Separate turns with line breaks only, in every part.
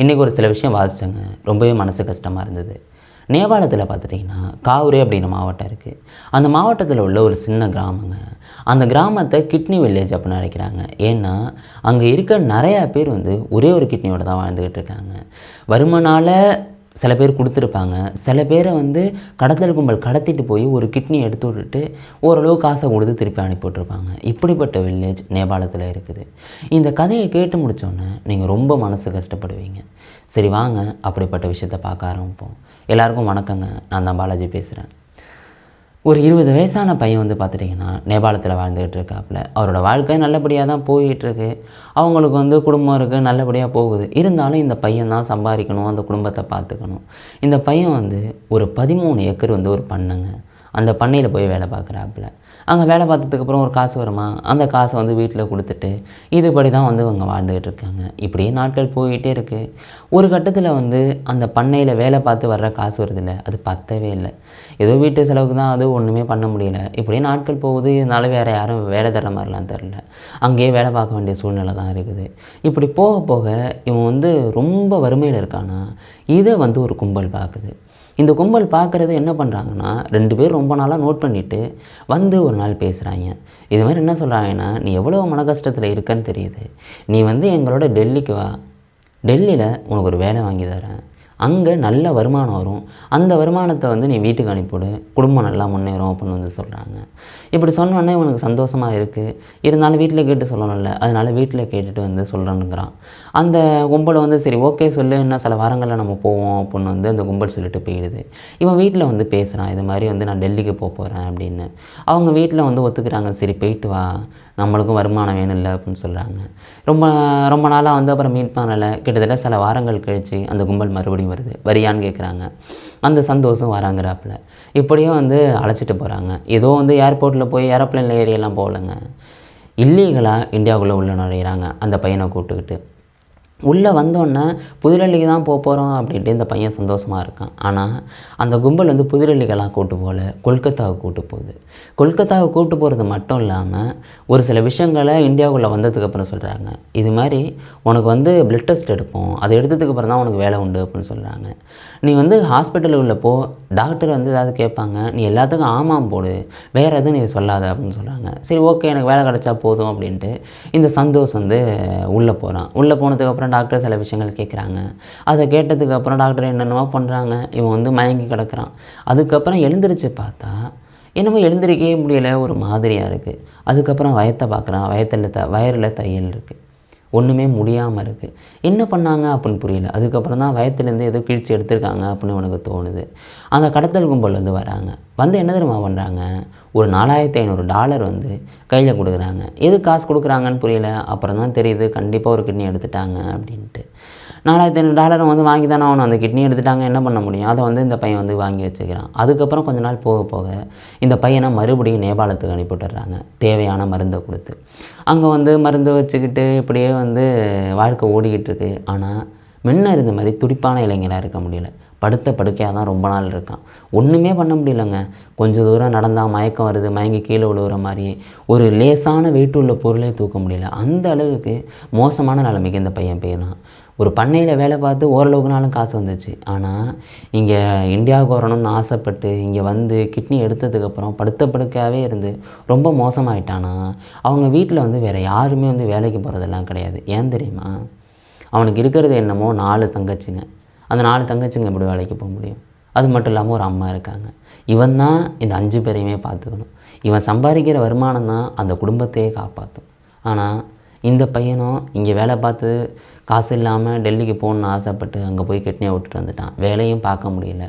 இன்றைக்கி ஒரு சில விஷயம் வாசித்தேங்க ரொம்பவே மனசு கஷ்டமாக இருந்தது. நேபாளத்தில் பார்த்துட்டிங்கன்னா காவுரே அப்படின்னு மாவட்டம் இருக்குது அந்த மாவட்டத்தில் உள்ள ஒரு சின்ன கிராமங்க. அந்த கிராமத்தை கிட்னி வில்லேஜ் அப்படின்னு அழைக்கிறாங்க. ஏன்னா அங்கே இருக்க நிறையா பேர் வந்து ஒரே ஒரு கிட்னியோட தான் வாழ்ந்துக்கிட்டு இருக்காங்க. வருமனால் சில பேர் கொடுத்துருப்பாங்க. சில பேரை வந்து கடத்தல் கும்பல் கடத்திட்டு போய் ஒரு கிட்னி எடுத்து விட்டுட்டு ஓரளவு காசை கொடுத்து திருப்பி அனுப்பி விட்ருப்பாங்க இப்படிப்பட்ட வில்லேஜ் நேபாளத்தில் இருக்குது. இந்த கதையை கேட்டு முடித்தோன்னே நீங்கள் ரொம்ப மனசு கஷ்டப்படுவீங்க. சரி வாங்க அப்படிப்பட்ட விஷயத்தை பார்க்க ஆரம்பிப்போம். எல்லாருக்கும் வணக்கங்க. நான் தான் பாலாஜி பேசுகிறேன் ஒரு இருபது வயசான பையன் வந்து பார்த்துட்டிங்கன்னா நேபாளத்தில் வாழ்ந்துக்கிட்டு இருக்காப்புல. அவரோட வாழ்க்கை நல்லபடியாக தான் போயிட்டுருக்கு. அவங்களுக்கு வந்து குடும்பம் இருக்குது நல்லபடியாக போகுது. இருந்தாலும் இந்த பையன் தான் சம்பாதிக்கணும் அந்த குடும்பத்தை பார்த்துக்கணும். இந்த பையன் வந்து ஒரு பதிமூணு ஏக்கர் வந்து ஒரு பண்ணைங்க. அந்த பண்ணையில் போய் வேலை பார்க்குறாப்புல. அங்கே வேலை பார்த்ததுக்கப்புறம் ஒரு காசு வருமா? அந்த காசை வந்து வீட்டில் கொடுத்துட்டு இதுபடி தான் வந்து அவங்க வாழ்ந்துக்கிட்டு இருக்காங்க. இப்படியே நாட்கள் போயிட்டே இருக்குது ஒரு கட்டத்தில் வந்து அந்த பண்ணையில் வேலை பார்த்து வர்ற காசு வருதில்ல அது பத்தவே இல்லை. ஏதோ வீட்டு செலவுக்கு தான் அது ஒன்றுமே பண்ண முடியல. இப்படியே நாட்கள் போகுது இதனால் வேறு யாரும் வேலை தர மாதிரிலாம் தெரில அங்கேயே வேலை பார்க்க வேண்டிய சூழ்நிலை தான் இருக்குது. இப்படி போக போக இவன் வந்து ரொம்ப வறுமையில் இருக்கானா? இதை வந்து ஒரு கும்பல் பார்க்குது இந்த கும்பல் பார்க்குறது என்ன பண்ணுறாங்கன்னா ரெண்டு பேர் ரொம்ப நாளாக நோட் பண்ணிவிட்டு வந்து ஒரு நாள் பேசுகிறாங்க இது மாதிரி என்ன சொல்கிறாங்கன்னா நீ எவ்வளோ மன கஷ்டத்தில் இருக்கன்னு தெரியுது. நீ வந்து எங்களோட டெல்லிக்கு வா. டெல்லியில் உனக்கு ஒரு வேலை வாங்கி தரேன். அங்கே நல்ல வருமானம் வரும். அந்த வருமானத்தை வந்து நீ வீட்டுக்கு அனுப்பிவிடு. குடும்பம் நல்லா முன்னேறும் அப்படின்னு வந்து சொல்கிறாங்க இப்படி சொன்னோன்னே உனக்கு சந்தோஷமாக இருக்குது இருந்தாலும் வீட்டில் கேட்டு சொல்லணும்ல. அதனால் வீட்டில் கேட்டுட்டு வந்து சொல்கிறேனுங்கிறான் அந்த கும்பலை வந்து சரி ஓகே சொல்லு. இன்னும் சில வாரங்களில் நம்ம போவோம் அப்படின்னு வந்து அந்த கும்பல் சொல்லிட்டு போயிடுது. இவன் வீட்டில் வந்து பேசுகிறான் இது மாதிரி வந்து நான் டெல்லிக்கு போக போகிறேன் அப்படின்னு. அவங்க வீட்டில் வந்து ஒத்துக்கிறாங்க. சரி போயிட்டு வா. நம்மளுக்கும் வருமானம் வேணும் இல்லை அப்படின்னு சொல்கிறாங்க ரொம்ப ரொம்ப நாளாக வந்து அப்புறம் மீட் பண்ணலை. கிட்டத்தட்ட சில வாரங்கள் கழித்து அந்த கும்பல் மறுபடியும் வருது. வரியான்னு கேட்குறாங்க அந்த சந்தோஷம் வராங்கிறாப்புல. இப்படியும் வந்து அழைச்சிட்டு போகிறாங்க ஏதோ வந்து ஏர்போர்ட்டில் போய் ஏரோப்ளேனில் ஏறியெல்லாம் போகலைங்க. இல்லீகலாக இந்தியாவுக்குள்ளே உள்ள நுழையிறாங்க அந்த பையனை கூப்பிட்டுக்கிட்டு. உள்ளே வந்தோடனே புதுடெல்லிக்கு தான் போக போகிறோம் அப்படின்ட்டு இந்த பையன் சந்தோஷமாக இருக்கான். ஆனால் அந்த கும்பல் வந்து புதுடெல்லிக்கெல்லாம் கூட்டு போகல. கொல்கத்தாவை கூட்டு போகுது. கொல்கத்தாவை கூட்டு போகிறது மட்டும் இல்லாமல் ஒரு சில விஷயங்களை இந்தியாவுக்குள்ளே வந்ததுக்கப்புறம் சொல்கிறாங்க. இது மாதிரி உனக்கு வந்து பிளட் டெஸ்ட் எடுப்போம். அதை எடுத்ததுக்கப்புறம் தான் உனக்கு வேலை உண்டு அப்படின்னு சொல்கிறாங்க. நீ வந்து ஹாஸ்பிட்டலில் உள்ளப்போ டாக்டர் வந்து ஏதாவது கேட்பாங்க. நீ எல்லாத்துக்கும் ஆமாம் போடு. வேறு எதுவும் நீ சொல்லாத அப்படின்னு சொல்கிறாங்க. சரி ஓகே எனக்கு வேலை கிடச்சா போதும் அப்படின்ட்டு இந்த சந்தோஷ் வந்து உள்ளே போகிறான். உள்ளே போனதுக்கப்புறம் டாக்டர் சில விஷயங்கள் கேட்குறாங்க அதை கேட்டதுக்கப்புறம் டாக்டர் என்னென்னமோ பண்ணுறாங்க இவன் வந்து மயங்கி கிடக்குறான். அதுக்கப்புறம் எழுந்திரிச்சு பார்த்தா என்னமோ எழுந்திரிக்கவே முடியலை. ஒரு மாதிரியாக இருக்குது அதுக்கப்புறம் வயத்தை பார்க்குறான் வயத்தில் த வயரில் தையல் இருக்குது ஒன்றுமே முடியாமல் இருக்குது என்ன பண்ணாங்க அப்படின்னு புரியல. அதுக்கப்புறம் தான் வயத்துலேருந்து ஏதோ கிழிச்சு எடுத்திருக்காங்க அப்படின்னு உனக்கு தோணுது. அந்த கடத்தல் கும்பல் வந்து வராங்க. வந்து என்ன தெரியுமா பண்ணுறாங்க ஒரு நாலாயிரத்தி ஐநூறு டாலர் வந்து கையில் கொடுக்குறாங்க. எது காசு கொடுக்குறாங்கன்னு புரியல. அப்புறம் தான் தெரியுது கண்டிப்பாக ஒரு கிட்னி எடுத்துட்டாங்க அப்படின்ட்டு. நாலாயிரத்தி ஐநூறு டாலரை வந்து வாங்கி தானே ஆகணும். அந்த கிட்னி எடுத்துட்டாங்க என்ன பண்ண முடியும்? அதை வந்து இந்த பையன் வந்து வாங்கி வச்சுக்கிறான். அதுக்கப்புறம் கொஞ்ச நாள் போக போக இந்த பையனை மறுபடியும் நேபாளத்துக்கு அனுப்பிவிட்டுறாங்க தேவையான மருந்தை கொடுத்து. அங்கே வந்து மருந்து வச்சுக்கிட்டு இப்படியே வந்து வாழ்க்கை ஓடிக்கிட்டு இருக்கு. ஆனால் முன்ன இருந்த மாதிரி துடிப்பான இளைஞராக இருக்க முடியல. படுத்த படுக்கையாக தான் ரொம்ப நாள் இருக்கான். ஒன்றுமே பண்ண முடியலங்க. கொஞ்சம் தூரம் நடந்தால் மயக்கம் வருது மயங்கி கீழே விழுகிற மாதிரி. ஒரு லேசான வெயிட் உள்ள பொருளே தூக்க முடியல. அந்த அளவுக்கு மோசமான நிலைமைக்கு இந்த பையன் போயிடறான். ஒரு பண்ணையில் வேலை பார்த்து ஓரளவுக்குனாலும் காசு வந்துச்சு. ஆனால் இங்கே இந்தியாவுக்கு வரணும்னு ஆசைப்பட்டு இங்கே வந்து கிட்னி எடுத்ததுக்கப்புறம் படுத்த படுக்கையாகவே இருந்து ரொம்ப மோசமாயிட்டானா? அவங்க வீட்டில் வந்து வேறு யாருமே வந்து வேலைக்கு போகிறதெல்லாம் கிடையாது. ஏன் தெரியுமா? அவனுக்கு இருக்கிறது என்னமோ நாலு தங்கச்சிங்க. அந்த நாலு தங்கச்சிங்க எப்படி வேலைக்கு போக முடியும்? அது மட்டும் இல்லாமல் ஒரு அம்மா இருக்காங்க. இவன் தான் இந்த அஞ்சு பேரையுமே பார்த்துக்கணும். இவன் சம்பாதிக்கிற வருமானம் தான் அந்த குடும்பத்தையே காப்பாற்றும் ஆனால் இந்த பையனும் இங்கே வேலை பார்த்து காசு இல்லாமல் டெல்லிக்கு போகணுன்னு ஆசைப்பட்டு அங்கே போய் கிட்னியை விட்டுட்டு வந்துட்டான். வேலையும் பார்க்க முடியல.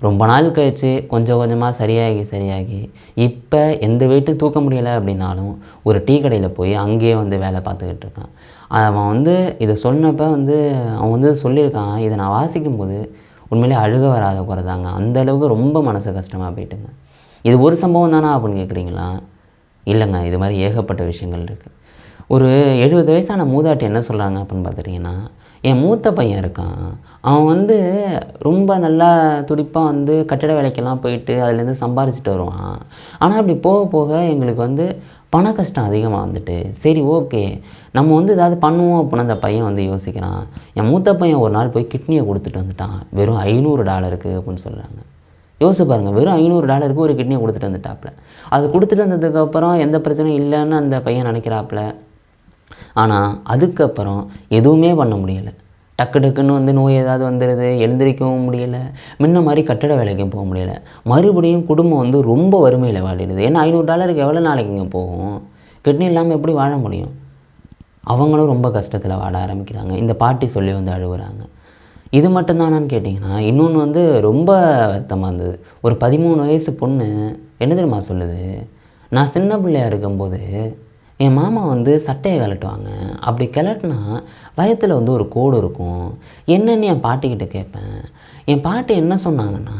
ரொம்ப நாள் கழித்து கொஞ்சம் கொஞ்சமாக சரியாகி சரியாகி இப்போ எந்த வெயிட்டு தூக்க முடியலை அப்படின்னாலும் ஒரு டீ கடையில் போய் அங்கேயே வந்து வேலை பார்த்துக்கிட்டு இருக்கான். அவன் வந்து இதை சொன்னப்போ வந்து அவன் வந்து சொல்லியிருக்கான் இதை நான் வாசிக்கும்போது உண்மையிலே அழுக வராத குறைதாங்க. அந்த அளவுக்கு ரொம்ப மனசு கஷ்டமாக போயிட்டுங்க. இது ஒரு சம்பவம் தானா? அப்படின்னு கேட்குறீங்களா? இல்லைங்க. இது மாதிரி ஏகப்பட்ட விஷயங்கள் இருக்குது ஒரு எழுபது வயசான மூதாட்டி என்ன சொல்கிறாங்க அப்படின்னு பார்த்துட்டிங்கன்னா என் மூத்த பையன் இருக்கான். அவன் வந்து ரொம்ப நல்லா துடிப்பாக வந்து கட்டிட வேலைக்கெல்லாம் போயிட்டு அதுலேருந்து சம்பாரிச்சிட்டு வருவான். ஆனால் அப்படி போக போக எங்களுக்கு வந்து பண கஷ்டம் அதிகமாக வந்துட்டு சரி ஓகே நம்ம வந்து ஏதாவது பண்ணுவோம் அப்படின்னு அந்த பையன் வந்து யோசிக்கிறான். என் மூத்த பையன் ஒரு நாள் போய் கிட்னியை கொடுத்துட்டு வந்துட்டான். வெறும் ஐநூறு டாலருக்கு அப்படின்னு சொல்கிறாங்க யோசிச்சு பாருங்கள் வெறும் ஐநூறு டாலருக்கு ஒரு கிட்னியை கொடுத்துட்டு வந்துட்டாப்புல. அது கொடுத்துட்டு வந்ததுக்கப்புறம் எந்த பிரச்சனையும் இல்லைன்னு அந்த பையன் நினைக்கிறாப்புல. ஆனால் அதுக்கப்புறம் எதுவுமே பண்ண முடியலை. டக்கு டக்குன்னு வந்து நோய் ஏதாவது வந்துடுது எழுந்திரிக்கவும் முடியலை. முன்ன மாதிரி கட்டட வேலைக்கும் போக முடியலை. மறுபடியும் குடும்பம் வந்து ரொம்ப வறுமையில் வாடிடுது. ஏன்னா ஐநூறு டாலருக்கு எவ்வளோ நாளைக்குங்க போகும்? கிட்னி இல்லாமல் எப்படி வாழ முடியும்? அவங்களும் ரொம்ப கஷ்டத்தில் வாட ஆரம்பிக்கிறாங்க. இந்த பாட்டி சொல்லி வந்து அழுகுறாங்க. இது மட்டும்தானான்னு கேட்டிங்கன்னா இன்னொன்று வந்து ரொம்ப வருத்தமாக இருந்தது. ஒரு பதிமூணு வயசு பொண்ணு என்ன தெரியுமா சொல்லுது? நான் சின்ன பிள்ளையா இருக்கும்போது என் மாமா வந்து சட்டையை கலட்டுவாங்க அப்படி கிளட்டினா வயத்தில் வந்து ஒரு கோடு இருக்கும். என்னன்னு என் பாட்டிக்கிட்ட கேட்பேன். என் பாட்டி என்ன சொன்னாங்கன்னா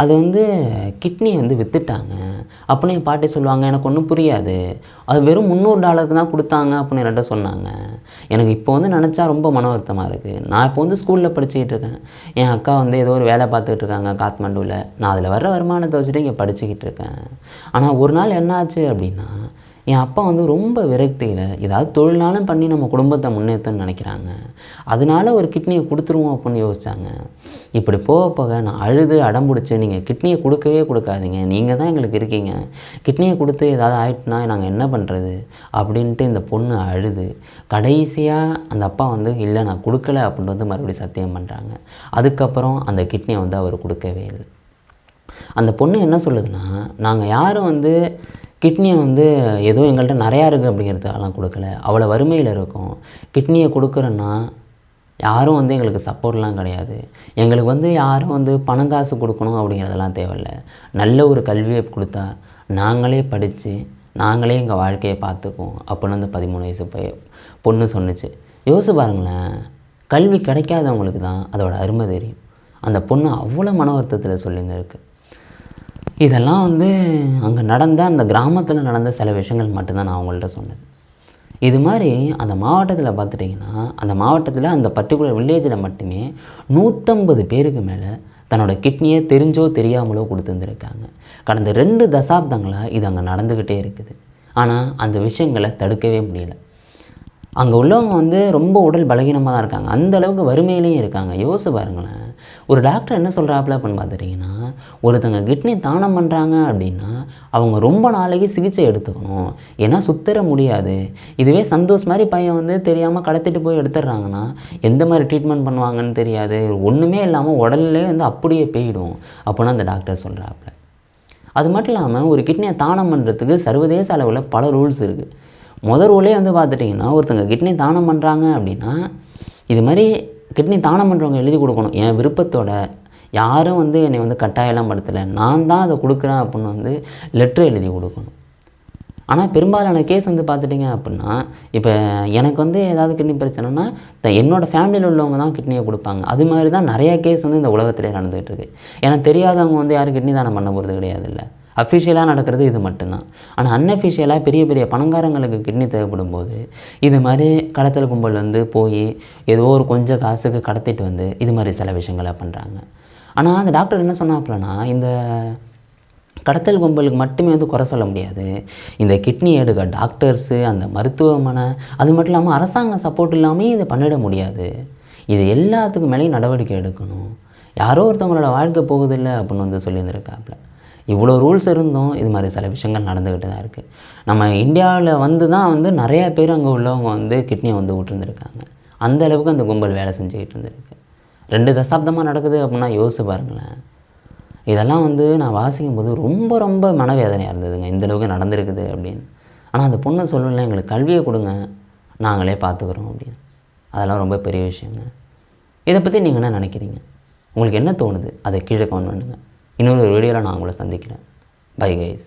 அது வந்து கிட்னியை வந்து விற்றுட்டாங்க அப்படின்னு என் பாட்டி சொல்லுவாங்க. எனக்கு ஒன்றும் புரியாது. அது வெறும் முந்நூறு டாலருக்கு தான் கொடுத்தாங்க அப்படின்னு என்கிட்ட சொன்னாங்க. எனக்கு இப்போ வந்து நினச்சா ரொம்ப மன வருத்தமாக இருக்குது நான் இப்போ வந்து ஸ்கூலில் படிச்சுக்கிட்டு இருக்கேன். என் அக்கா வந்து ஏதோ ஒரு வேலை பார்த்துக்கிட்டு இருக்காங்க காத்மண்டுவில் நான் அதில் வர்ற வருமானத்தை வச்சுட்டு இங்கே படிச்சுக்கிட்டு இருக்கேன். ஆனால் ஒரு நாள் என்னாச்சு அப்படின்னா என் அப்பா வந்து ரொம்ப விரக்தியில் ஏதாவது தொழிலாலும் பண்ணி நம்ம குடும்பத்தை முன்னேற்றணும்னு நினைக்கிறாங்க. அதனால ஒரு கிட்னியை கொடுத்துருவோம் அப்படின்னு யோசிச்சாங்க. இப்படி போக போக நான் அழுது அடம்பிடிச்சு நீங்கள் கிட்னியை கொடுக்கவே கொடுக்காதீங்க. நீங்கள் தான் எங்களுக்கு இருக்கீங்க. கிட்னியை கொடுத்து ஏதாவது ஆயிட்டுனா நாங்கள் என்ன பண்ணுறது அப்படின்ட்டு இந்த பொண்ணு அழுது. கடைசியாக அந்த அப்பா வந்து இல்லை நான் கொடுக்கல அப்படின்ட்டு வந்து மறுபடியும் சத்தியம் பண்ணுறாங்க அதுக்கப்புறம் அந்த கிட்னியை வந்து அவர் கொடுக்கவே இல்லை. அந்த பொண்ணு என்ன சொல்லுதுன்னா நாங்கள் யாரும் வந்து கிட்னியை வந்து ஏதோ எங்கள்கிட்ட நிறையா இருக்குது அப்படிங்கிறதுக்கெல்லாம் கொடுக்கல. அவ்வளோ வறுமையில் இருக்கும். கிட்னியை கொடுக்குறோன்னா யாரும் வந்து எங்களுக்கு சப்போர்ட்லாம் கிடையாது. எங்களுக்கு வந்து யாரும் வந்து பணம் காசு கொடுக்கணும் அப்படிங்கிறதெல்லாம் தேவையில்ல. நல்ல ஒரு கல்வியை கொடுத்தா நாங்களே படித்து நாங்களே எங்கள் வாழ்க்கையை பார்த்துக்குவோம் அப்படின்னு வந்து பதிமூணு வயசு போய் பொண்ணு சொன்னுச்சு. யோசிச்சு பாருங்களேன். கல்வி கிடைக்காதவங்களுக்கு தான் அதோட அருமை தெரியும். அந்த பொண்ணு அவ்வளோ மன வருத்தத்தில் சொல்லியிருந்திருக்கு. இதெல்லாம் வந்து அங்கே நடந்த அந்த கிராமத்தில் நடந்த சில விஷயங்கள் மட்டும்தான் நான் அவங்கள்ட்ட சொன்னது. இது மாதிரி அந்த மாவட்டத்தில் பார்த்துட்டிங்கன்னா அந்த மாவட்டத்தில் அந்த பர்டிகுலர் வில்லேஜில் மட்டுமே நூற்றம்பது பேருக்கு மேலே தன்னோட கிட்னியை தெரிஞ்சோ தெரியாமலோ கொடுத்துருந்துருக்காங்க. கடந்த ரெண்டு தசாப்தங்களாக இது அங்கே நடந்துக்கிட்டே இருக்குது. ஆனால் அந்த விஷயங்களை தடுக்கவே முடியல. அங்கே உள்ளவங்க வந்து ரொம்ப உடல் பலகீனமாக தான் இருக்காங்க. அந்த அளவுக்கு வறுமையிலையும் இருக்காங்க. யோசிச்சு பாருங்களேன். ஒரு டாக்டர் என்ன சொல்கிறாப்புல அப்படின்னு பார்த்துட்டிங்கன்னா ஒருத்தங்க கிட்னி தானம் பண்ணுறாங்க அப்படின்னா அவங்க ரொம்ப நாளைக்கு சிகிச்சை எடுத்துக்கணும். ஏன்னா சுத்தர முடியாது. இதுவே சந்தோஷ் மாதிரி பையன் வந்து தெரியாமல் கடத்திட்டு போய் எடுத்துடுறாங்கன்னா எந்த மாதிரி ட்ரீட்மெண்ட் பண்ணுவாங்கன்னு தெரியாது. ஒன்றுமே இல்லாமல் உடல்லே வந்து அப்படியே போயிடும் அப்படின்னு அந்த டாக்டர் சொல்கிறாப்புல அது மட்டும் இல்லாமல் ஒரு கிட்னியை தானம் பண்ணுறதுக்கு சர்வதேச அளவில் பல ரூல்ஸ் இருக்குது முதல் ரூலே வந்து பார்த்துட்டிங்கன்னா ஒருத்தங்க கிட்னி தானம் பண்ணுறாங்க அப்படின்னா இது மாதிரி கிட்னி தானம் பண்ணுறவங்க எழுதி கொடுக்கணும். என் விருப்பத்தோட யாரும் வந்து என்னை வந்து கட்டாயம்லாம் படுத்தலை. நான் தான் அதை கொடுக்குறேன் அப்படின்னு வந்து லெட்ரு எழுதி கொடுக்கணும். ஆனால் பெரும்பாலான கேஸ் வந்து பார்த்துட்டிங்க அப்படின்னா இப்போ எனக்கு வந்து ஏதாவது கிட்னி பிரச்சனைனா என்னோடய என்னோட ஃபேமிலியில் உள்ளவங்க தான் கிட்னியை கொடுப்பாங்க. அது மாதிரி தான் நிறைய கேஸ் வந்து இந்த உலகத்திலே நடந்துகிட்டு இருக்கு. ஏன்னா தெரியாதவங்க வந்து யாரும் கிட்னி தானம் பண்ண போகிறது கிடையாது இல்லை அஃபிஷியலாக நடக்கிறது இது மட்டும்தான். ஆனால் அன்அஃபிஷியலாக பெரிய பெரிய பணங்காரங்களுக்கு கிட்னி தேவைப்படும் போது இது மாதிரி கடத்தல் கும்பல் வந்து போய் ஏதோ ஒரு கொஞ்சம் காசுக்கு கடத்திட்டு வந்து இது மாதிரி சில விஷயங்களை பண்ணுறாங்க ஆனால் அந்த டாக்டர் என்ன சொன்னாப்புலனா இந்த கடத்தல் கும்பலுக்கு மட்டுமே வந்து குறை சொல்ல முடியாது. இந்த கிட்னி எடுக்க டாக்டர்ஸு அந்த மருத்துவமனை அது மட்டும் இல்லாமல் அரசாங்க சப்போர்ட் இல்லாமல் இதை பண்ணிட முடியாது. இது எல்லாத்துக்கும் மேலேயும் நடவடிக்கை எடுக்கணும். யாரோ ஒருத்தவங்களோட வாழ்க்கை போகுதில்லை அப்படின்னு வந்து சொல்லியிருந்திருக்காப்புல. இவ்வளோ ரூல்ஸ் இருந்தும் இது மாதிரி சில விஷயங்கள் நடந்துக்கிட்டு தான் இருக்குது நம்ம இந்தியாவில் வந்து தான் வந்து நிறையா பேர் அங்கே உள்ளவங்க வந்து கிட்னியை வந்து விட்டுருந்துருக்காங்க. அந்த அளவுக்கு அந்த கும்பல் வேலை செஞ்சுக்கிட்டு இருந்திருக்கு. ரெண்டு தசாப்தமாக நடக்குது அப்படின்னா யோசிச்சு பாருங்களேன். இதெல்லாம் வந்து நான் வாசிக்கும் போது ரொம்ப ரொம்ப மனவேதனையாக இருந்ததுங்க. இந்த அளவுக்கு நடந்திருக்குது அப்படின்னு. ஆனால் அந்த பொண்ணு சொல்லல எங்களுக்கு கல்வியை கொடுங்க. நாங்களே பார்த்துக்குறோம் அப்படின்னு. அதெல்லாம் ரொம்ப பெரிய விஷயங்க. இதை பற்றி நீங்கள் என்ன நினைக்கிறீங்க? உங்களுக்கு என்ன தோணுது? அதை கீழே கமெண்ட் பண்ணுங்கள் இன்னொரு வீடியோவில் நான் உங்களை சந்திக்கிறேன். Bye guys